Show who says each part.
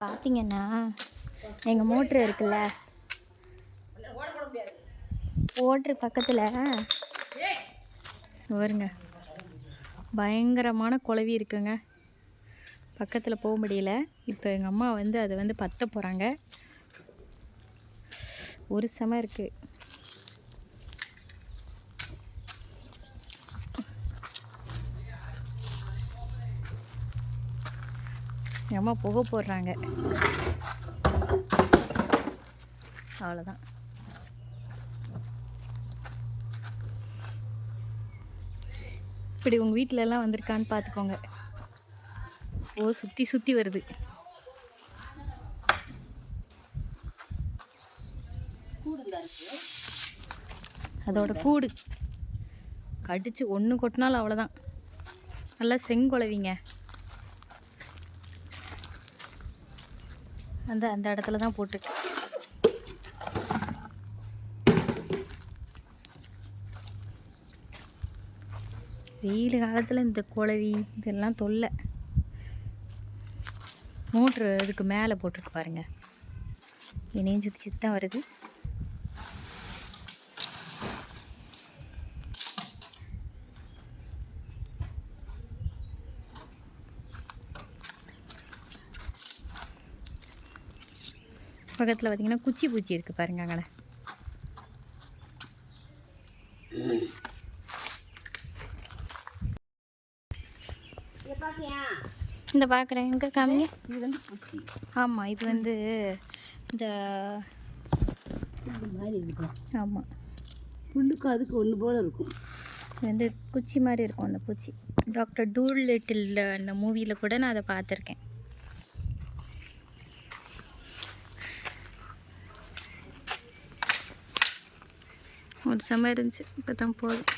Speaker 1: பார்த்தீங்கன்னா எங்கள் மோட்ரு இருக்குல்ல? மோட்ரு பக்கத்தில் வருங்க பயங்கரமான குழவி இருக்குங்க. பக்கத்தில் போக முடியல. இப்போ எங்கள் அம்மா வந்து அதை வந்து பற்ற போகிறாங்க ஒரு செம இருக்குது அம்மா புகை போடுறாங்க. அவ்வளோதான் இப்படி உங்கள் வீட்டிலலாம் வந்திருக்கான்னு பார்த்துக்கோங்க ஓ சுற்றி சுற்றி வருது. அதோட கூடு. கடிச்சு ஒன்று கொட்டினாலும் அவ்வளோதான் நல்லா செங்குழவிங்க. அந்த அந்த இடத்துல தான் போட்டிருக்கு வெயில் காலத்தில் இந்த குளவி இதெல்லாம் தொல்லை. மோட்ரு இதுக்கு மேலே போட்டிருக்கு பாருங்கள் இணையும் சுற்றி சுற்றி தான் வருது. பக்கத்தில் பார்த்தீங்கன்னா குச்சி பூச்சி இருக்குது பாருங்க அங்கே இந்த பார்க்குறேன் எங்கே காமிங்க.
Speaker 2: இது வந்து பூச்சி
Speaker 1: ஆமாம் இது வந்து
Speaker 2: இந்த மாதிரி இருக்கும்
Speaker 1: ஆமாம்
Speaker 2: புல்லுக்கும் அதுக்கு ஒன்று போல இருக்கும்.
Speaker 1: இது வந்து குச்சி மாதிரி இருக்கும் அந்த பூச்சி. டாக்டர் டூல் லிட்டில் அந்த மூவியில் கூட நான் அதை பார்த்துருக்கேன். ஒரு செம இருந்துச்சு. இப்போ தான் போதும்.